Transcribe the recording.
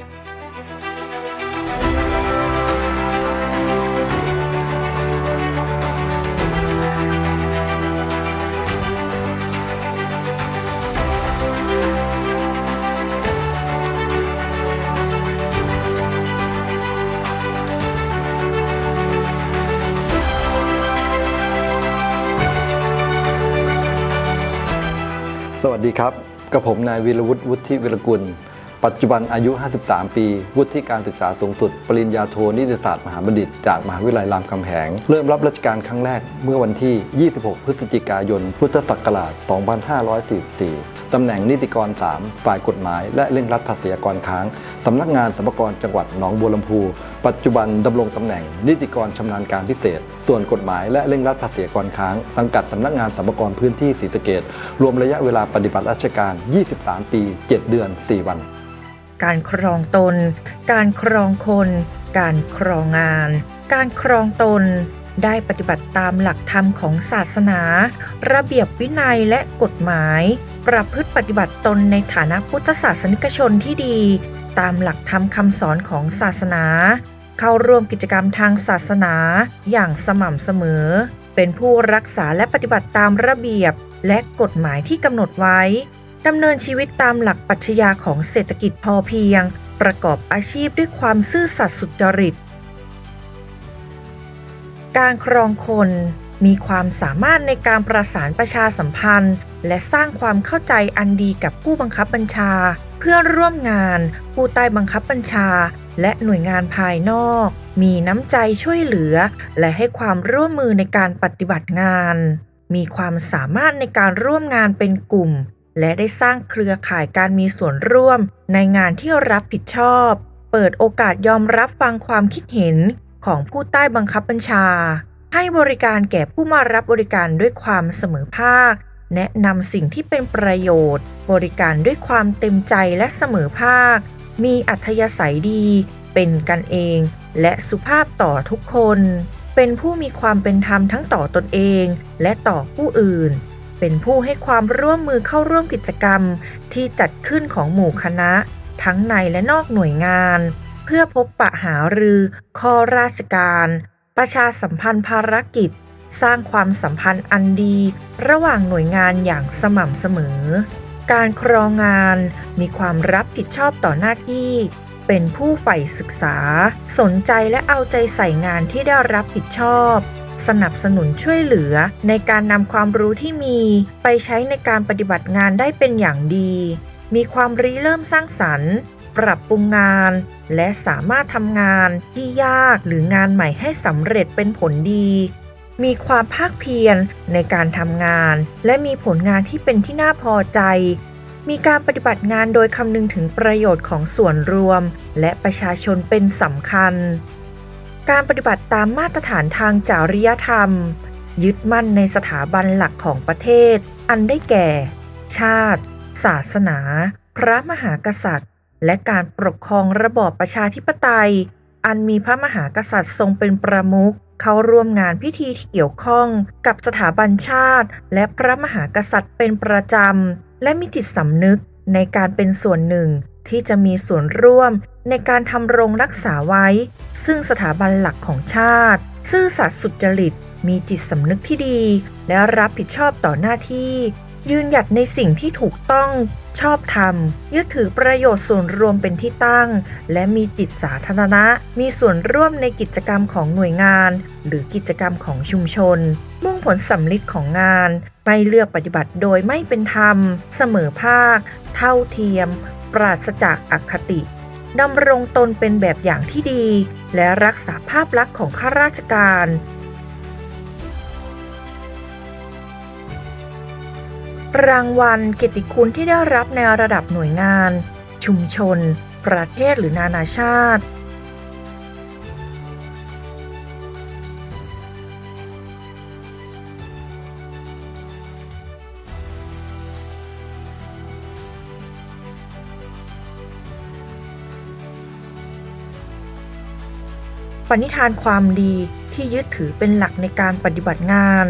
สวัสดีครับ กับผมนายวีรวุฒิวุฒิวิรกุล ปัจจุบันอายุ 53 ปี วุฒิการศึกษาสูงสุด ปริญญาโทนิติศาสตร์มหาบัณฑิต จากมหาวิทยาลัยรามคำแหง เริ่มรับราชการครั้งแรกเมื่อวันที่ 26 พฤศจิกายน พุทธศักราช 2544 ตำแหน่งนิติกร 3 ฝ่ายกฎหมาย และเร่งรัดภาษีกรค้าง สำนักงานสรรพากรจังหวัดหนองบัวลำพู ปัจจุบันดำรงตำแหน่งนิติกรชำนาญการพิเศษ ส่วนกฎหมายและเร่งรัดภาษีกรค้าง สังกัดสำนักงานสรรพากรพื้นที่ศรีสะเกดรวมระยะเวลาปฏิบัติราชการ 23 ปี 7 เดือน 4 วัน การครองตน การครองคน การครองงาน การครองตน ได้ปฏิบัติตามหลักธรรมของศาสนา ระเบียบวินัยและกฎหมาย ประพฤติปฏิบัติตนในฐานะพุทธศาสนิกชนที่ดี ตามหลักธรรมคำสอนของศาสนา เข้าร่วมกิจกรรมทางศาสนาอย่างสม่ำเสมอ เป็นผู้รักษาและปฏิบัติตามระเบียบและกฎหมายที่กำหนดไว้ ดำเนินชีวิตตามหลักปรัชญาของเศรษฐกิจพอเพียง ประกอบอาชีพด้วยความซื่อสัตย์สุจริต การครองคนมีความสามารถในการประสานประชาสัมพันธ์ และสร้างความเข้าใจอันดีกับผู้บังคับบัญชา เพื่อนร่วมงาน ผู้ใต้บังคับบัญชา และหน่วยงานภายนอก มีน้ำใจช่วยเหลือ และให้ความร่วมมือในการปฏิบัติงาน มีความสามารถในการร่วมงานเป็นกลุ่ม และได้สร้างเครือข่ายการมีส่วนร่วมในงานที่รับผิดชอบ เปิดโอกาสยอมรับฟังความคิดเห็นของผู้ใต้บังคับบัญชา ให้บริการแก่ผู้มารับบริการด้วยความเสมอภาค แนะนำสิ่งที่เป็นประโยชน์ บริการด้วยความเต็มใจและเสมอภาค มีอัธยาศัยดี เป็นกันเอง และสุภาพต่อทุกคน เป็นผู้มีความเป็นธรรมทั้งต่อตนเอง และต่อผู้อื่น เป็นผู้ให้ความร่วมมือเข้าร่วมกิจกรรม ที่จัดขึ้นของหมู่คณะ ทั้งในและนอกหน่วยงาน เพื่อพบปะหารือข้อราชการ ประชาสัมพันธ์ภารกิจ สร้างความสัมพันธ์อันดี ระหว่างหน่วยงานอย่างสม่ำเสมอ การครองงานมีความรับผิดชอบต่อหน้าที่เป็นผู้ใฝ่ศึกษา สนใจและเอาใจใส่งานที่ได้รับผิดชอบ สนับสนุนช่วยเหลือ ในการนำความรู้ที่มี ไปใช้ในการปฏิบัติงานได้เป็นอย่างดี มีความริเริ่มสร้างสรรค์ ปรับปรุงงาน และสามารถทำงานที่ยากหรืองานใหม่ให้สำเร็จเป็นผลดี มีความภาคเพียรในการทำงาน และมีผลงานที่เป็นที่น่าพอใจ มีการปฏิบัติงานโดยคำนึงถึงประโยชน์ของส่วนรวม และประชาชนเป็นสำคัญ การปฏิบัติตามมาตรฐานทางจริยธรรม ยึดมั่นในสถาบันหลักของประเทศ อันได้แก่ ชาติ ศาสนา พระมหากษัตริย์ และการปกครองระบอบประชาธิปไตย อันมีพระมหากษัตริย์ทรงเป็นประมุขเข้าร่วมงานพิธีที่เกี่ยวข้องกับสถาบันชาติ และพระมหากษัตริย์เป็นประจำ และมีจิตสำนึกในการเป็นส่วนหนึ่งที่จะมีส่วนร่วม ในการทำรงรักษาไว้ ซึ่งสถาบันหลักของชาติ ซื่อสัตย์สุจริต มีจิตสำนึกที่ดี และรับผิดชอบต่อหน้าที่ ยืนหยัดในสิ่งที่ถูกต้องชอบธรรม ยึดถือประโยชน์ส่วนรวมเป็นที่ตั้ง และมีจิตสาธารณะ มีส่วนร่วมในกิจกรรมของหน่วยงาน หรือกิจกรรมของชุมชน มุ่งผลสำลิดของงาน ไม่เลือกปฏิบัติโดยไม่เป็นธรรม เสมอภาค เท่าเทียม ปราศจากอคติ ดำรงตนเป็นแบบอย่างที่ดี และรักษาภาพลักษณ์ของข้าราชการ รางวัลเกียรติคุณที่ได้รับในระดับหน่วยงาน ชุมชน ประเทศหรือนานาชาติ ปณิธานความดีที่ยึดถือเป็นหลักในการปฏิบัติงาน